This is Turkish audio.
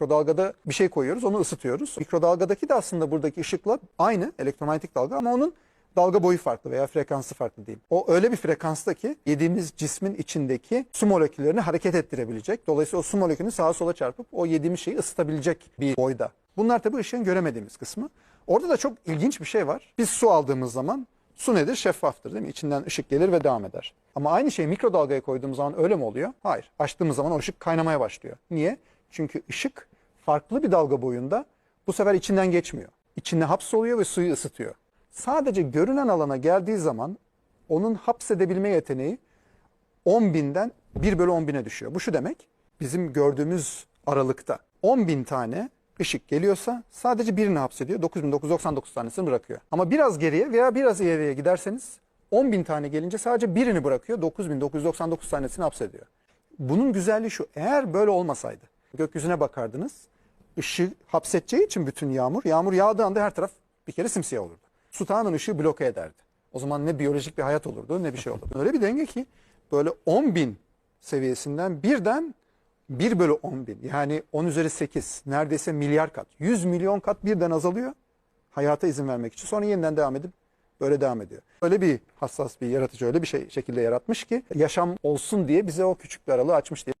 Mikrodalgada bir şey koyuyoruz, onu ısıtıyoruz. Mikrodalgadaki de aslında buradaki ışıkla aynı elektromanyetik dalga ama onun dalga boyu farklı veya frekansı farklı değil. O öyle bir frekansta ki yediğimiz cismin içindeki su moleküllerini hareket ettirebilecek. Dolayısıyla o su molekülünü sağa sola çarpıp o yediğimiz şeyi ısıtabilecek bir boyda. Bunlar tabii ışığın göremediğimiz kısmı. Orada da çok ilginç bir şey var. Biz su aldığımız zaman su nedir? Şeffaftır değil mi? İçinden ışık gelir ve devam eder. Ama aynı şeyi mikrodalgaya koyduğumuz zaman öyle mi oluyor? Hayır. Açtığımız zaman o ışık kaynamaya başlıyor. Niye? Çünkü ışık farklı bir dalga boyunda bu sefer içinden geçmiyor. İçinde hapsoluyor ve suyu ısıtıyor. Sadece görünen alana geldiği zaman onun hapsedebilme yeteneği 10 binden 1 bölü 10 bine düşüyor. Bu şu demek, bizim gördüğümüz aralıkta 10 bin tane ışık geliyorsa sadece birini hapsediyor. 9999 tanesini bırakıyor. Ama biraz geriye veya biraz ileriye giderseniz 10 bin tane gelince sadece birini bırakıyor. 9999 tanesini hapsediyor. Bunun güzelliği şu, eğer böyle olmasaydı gökyüzüne bakardınız, ışığı hapsedeceği için bütün yağmur, yağmur yağdığı anda her taraf bir kere simsiyah olurdu. Su tamamen ışığı bloke ederdi. O zaman ne biyolojik bir hayat olurdu ne bir şey olurdu. Öyle bir denge ki böyle 10 bin seviyesinden birden 1 bölü 10 bin yani 10 üzeri 8 neredeyse milyar kat 100 milyon kat birden azalıyor hayata izin vermek için sonra yeniden devam edip böyle devam ediyor. Öyle bir hassas bir yaratıcı öyle bir şey şekilde yaratmış ki yaşam olsun diye bize o küçük bir aralığı açmış diye.